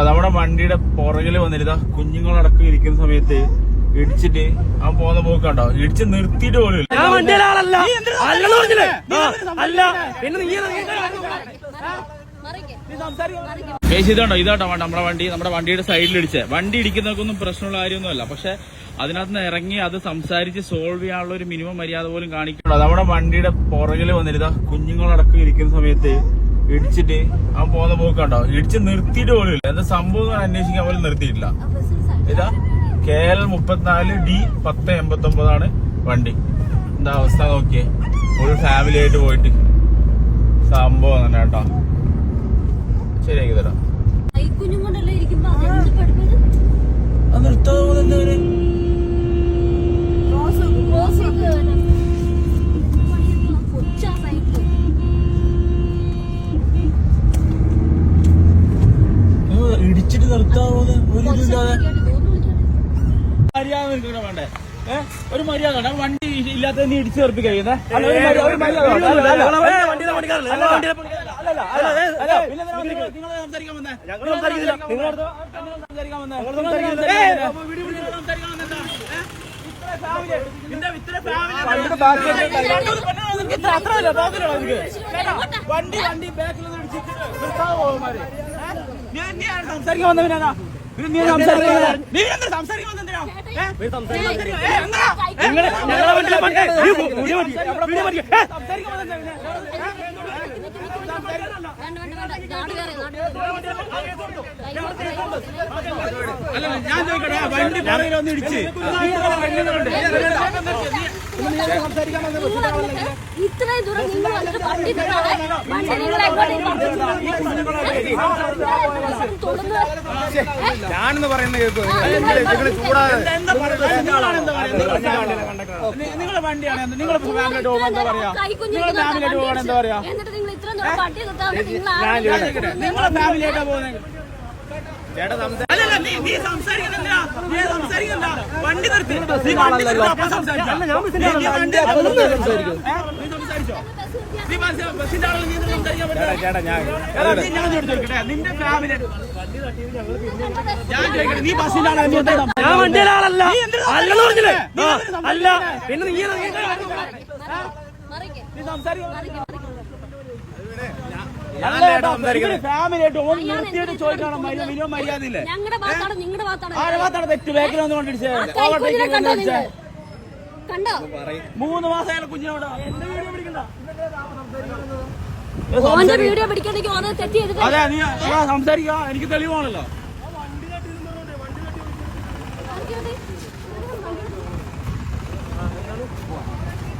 കണ്ടോ നമ്മുടെ വണ്ടിയുടെ പുറകിൽ വന്നിരുന്ന. കുഞ്ഞുങ്ങളടക്കം ഇരിക്കുന്ന സമയത്ത് ഇടിച്ചിട്ട് ആ പോകുന്ന പോക്കണ്ടോ ഇടിച്ച് നിർത്തിയിട്ട് പോലും. ഞാൻ വണ്ടിയിലെ ആളല്ല. അല്ലെന്ന് പറഞ്ഞില്ലേ? ആ, അല്ല. പിന്നെ നീ കേസ് ഇതാണ്ടോ? ഇതാട്ടോ നമ്മുടെ വണ്ടി നമ്മുടെ വണ്ടിയുടെ സൈഡിൽ ഇടിച്ചേ. വണ്ടി ഇടിക്കുന്നവർക്കൊന്നും പ്രശ്നമുള്ള കാര്യമൊന്നുമല്ല. പക്ഷെ അതിനകത്ത് നിന്ന് ഇറങ്ങി അത് സംസാരിച്ച് സോൾവ് ചെയ്യാനുള്ള ഒരു മിനിമം മര്യാദ പോലും കാണിക്കണോ നമ്മുടെ വണ്ടിയുടെ പുറകിൽ വന്നിരുന്ന. കുഞ്ഞുങ്ങളടക്കം ഇരിക്കുന്ന സമയത്ത് ഇടിച്ചിട്ട് ആ പോകുന്ന പോക്കണ്ടോ? ഇടിച്ച് നിർത്തിയിട്ട് പോലും ഇല്ല. എന്താ സംഭവം അന്വേഷിക്കാൻ പോലും നിർത്തിയിട്ടില്ല. ഇതാ കെ മുപ്പത്തിനാല് ഡി പത്ത് എൺപത്തി ഒമ്പതാണ് വണ്ടി. എന്താ അവസ്ഥ നോക്കിയേ. ഫുൾ ഫാമിലി ആയിട്ട് പോയിട്ട്. സംഭവം തന്നെ കേട്ടോ. ശരിയാക്കി തരാം. കുഞ്ഞും ഇടിച്ചിട്ട് നിർത്താമോ ഒരു ഇതില്ലാതെ മര്യാദ നിൽക്കണ വേണ്ടേ? ഏഹ് ഒരു മര്യാദ വേണ്ട. വണ്ടി ഇല്ലാത്ത നീ ഇടിച്ചു തെറിപ്പിക്കുക അല്ല, ഒരു മര്യാദ- ഒരു മര്യാദ വേണ്ട. വണ്ടി ബാക്കിൽ നിന്ന് ഇടിച്ചിട്ട് നിർത്താവോ അവന്മാര്? സംസാരിക്കാൻ വന്നവനാ ഞാൻ ചോദിക്കട്ടെ വണ്ടി ഇടിച്ച്. ഇത്രയും ദൂരം നിങ്ങൾ വന്നിട്ട് വണ്ടി നിങ്ങളെ ഞാനെന്ന് പറയുന്ന കേൾക്കും നിങ്ങൾ നിങ്ങളെ വണ്ടിയാണ് നിങ്ങൾ ഫാമിലിയായിട്ട് പോകുമ്പോൾ എന്താ പറയാ? നിങ്ങളെ എന്താ പറയാ? നിങ്ങൾ നിങ്ങൾ നിങ്ങളെ ഫാമിലിയായിട്ടാ പോകുന്നത്? ചേട്ടാ സംസാരിക്കുന്നില്ല. നിന്റെ ഫാമിലി ഞാൻ ചോദിക്കട്ടെ നീ ബസ്സിന്റെ ആളെ നീ എന്താ സംസാരിക്കുന്നത്? ഞാൻ വണ്ടിയിലെ ആളല്ല അല്ലെന്ന് പറഞ്ഞില്ലേ? അല്ല പിന്നെ നീ മറിക്ക്. ഒന്ന് നിർത്തിയിട്ട് ചോദിക്കണം മര്യാദ മിനിമം മര്യാദ ഇല്ലേ ഞങ്ങളുടെ ഭാഗത്താണ് നിങ്ങളുടെ ഭാഗത്താണ്. ഭാഗത്താണ് തെറ്റ്? ബാക്കിൽ വന്ന് കണ്ടോ മൂന്ന് മാസം അയാളെ കുഞ്ഞിനോട് എന്റെ വീഡിയോ പിടിക്കണ്ട? ഓന്റെ വീഡിയോ പിടിക്കണമെങ്കിൽ ഓനെ തെറ്റ് ചെയ്തിട്ട് അതെ നീ സംസാരിക്കുക എനിക്ക് തെളിവാണല്ലോ നോക്ക് വണ്ടി ചേട്ടൻ ഓവർടേക്ക് ചെയ്ത് തട്ടരുത്. വണ്ടി നിർത്തി കാര്യം പറയുന്നില്ലേ? ഞാൻ പറയാം, ഞാൻ കാര്യം പറയുന്നില്ലേ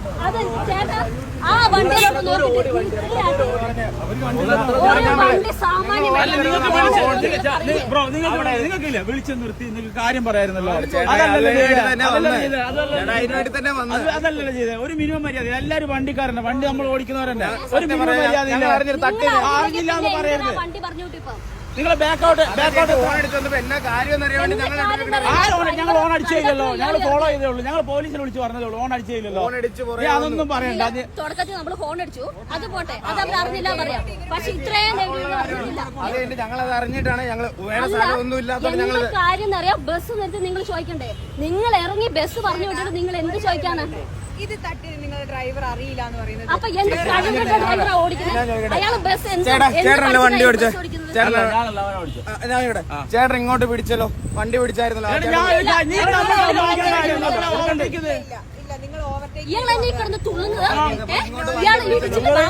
അത് ചേട്ടാ ആ വണ്ടിയിലോട്ട് നിങ്ങൾക്കില്ല. വിളിച്ചു നിർത്തി നിങ്ങൾക്ക് കാര്യം പറയായിരുന്നല്ലോ. അതല്ലല്ലോ ചെയ്തത്. അത് ഒരു മിനിമം മര്യാദ. എല്ലാരും വണ്ടിക്കാരനെ. വണ്ടി നമ്മൾ ഓടിക്കുന്നവരല്ലേ. ഒരു മിനിമം മര്യാദ അറിഞ്ഞില്ല എന്ന് പറയരുത്. വണ്ടി പറഞ്ഞു നിങ്ങൾ ബാക്കൗട്ട് ബാക്കൗട്ട് ഞങ്ങൾ ഓൺ അടിച്ചില്ലല്ലോ ഞങ്ങൾ ഫോളോ ചെയ്തേ ഉള്ളൂ ഞങ്ങൾ പോലീസിനെ വിളിച്ച് പറഞ്ഞതേ ഉള്ളൂ. ഓൺ അടിച്ചില്ലല്ലോ അതൊന്നും പറയണ്ട. അത് തുടക്കത്തിൽ നമ്മൾ ഫോൺ അടിച്ചു. അത് പോട്ടെ അത് അവർ അറിഞ്ഞില്ല പറയാം. പക്ഷെ ഇത്രയും ഞങ്ങൾ അറിഞ്ഞില്ല. അത് അറിഞ്ഞിട്ടാണ് ഞങ്ങൾ കാര്യം എന്നറിയാം ബസ് നിർത്തി നിങ്ങൾ ചോദിക്കണ്ടേ? നിങ്ങൾ ഇറങ്ങി ബസ് പറഞ്ഞു വിട്ടിട്ട് നിങ്ങൾ എന്ത് ചോദിക്കാനാ? ഇത് തട്ടി നിങ്ങൾ ഡ്രൈവർ അറിയില്ല എന്ന് പറയുന്നത് അപ്പൊ എന്ത് ഡ്രൈവർ ഡ്രൈവറാ ഓടിക്കുന്നത്? അയാൾ ബസ് എന്താ വണ്ടി പഠിച്ചിട്ടാ ചേട്ടൻ ഇങ്ങോട്ട് പിടിച്ചല്ലോ. വണ്ടി പിടിച്ചായിരുന്നല്ലോ ആ ചേട്ടൻ- ഞാൻ നീ നമ്മളെ നോക്കിയ കാര്യം എന്താ ഓടിക്കുന്നത് ഇല്ല ഇല്ല നിങ്ങൾ ഓവർടേക്ക് ഇയാൾ എന്നെ കിടന്ന് തുള്ളുന്നത്? ഇയാൾ ചേട്ടാ?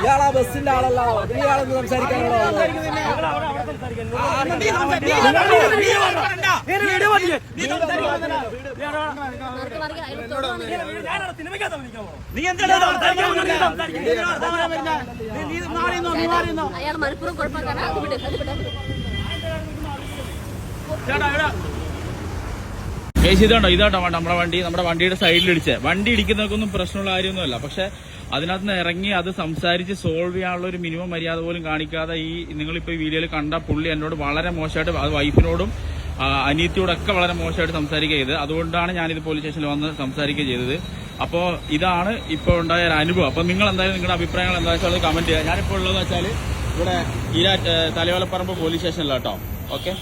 ഇയാളാ ബസ്സിന്റെ ആളല്ല. ഇയാളെന്ന് സംസാരിക്കാനുള്ള അയാൾ മലപ്പുറം കുഴപ്പക്കാരാ അത് വിട് അത് വിട് കേസ് ഇതാണ്ടോ? ഇതാട്ടോ നമ്മുടെ വണ്ടി? നമ്മുടെ വണ്ടിയുടെ സൈഡിൽ ഇടിച്ചേ. വണ്ടി ഇടിക്കുന്നവർക്കൊന്നും പ്രശ്നമുള്ള കാര്യമൊന്നുമല്ല. പക്ഷെ അതിനകത്ത് നിന്ന് ഇറങ്ങി അത് സംസാരിച്ച് സോൾവ് ചെയ്യാനുള്ള ഒരു മിനിമം മര്യാദ പോലും കാണിക്കാതെ ഈ നിങ്ങളിപ്പോ ഈ വീഡിയോയിൽ കണ്ട പുള്ളി എന്നോട് വളരെ മോശമായിട്ട് അത് വൈഫിനോടും അനീത്തിയോടൊക്കെ വളരെ മോശമായിട്ട് സംസാരിക്കുക ചെയ്ത് അതുകൊണ്ടാണ് ഞാനിത് പോലീസ് സ്റ്റേഷനിൽ വന്ന് സംസാരിക്കുക ചെയ്തത്. അപ്പോൾ ഇതാണ് ഇപ്പോൾ ഉണ്ടായ ഒരു അനുഭവം. അപ്പോൾ നിങ്ങൾ എന്തായാലും നിങ്ങളുടെ അഭിപ്രായങ്ങൾ എന്താ വെച്ചാൽ കമന്റ് ചെയ്യുക. ഞാനിപ്പോൾ ഉള്ളതെന്ന് വെച്ചാൽ ഇവിടെ ഈ തലയോലപ്പറമ്പ് പോലീസ് സ്റ്റേഷനിലാട്ടോ ഓക്കെ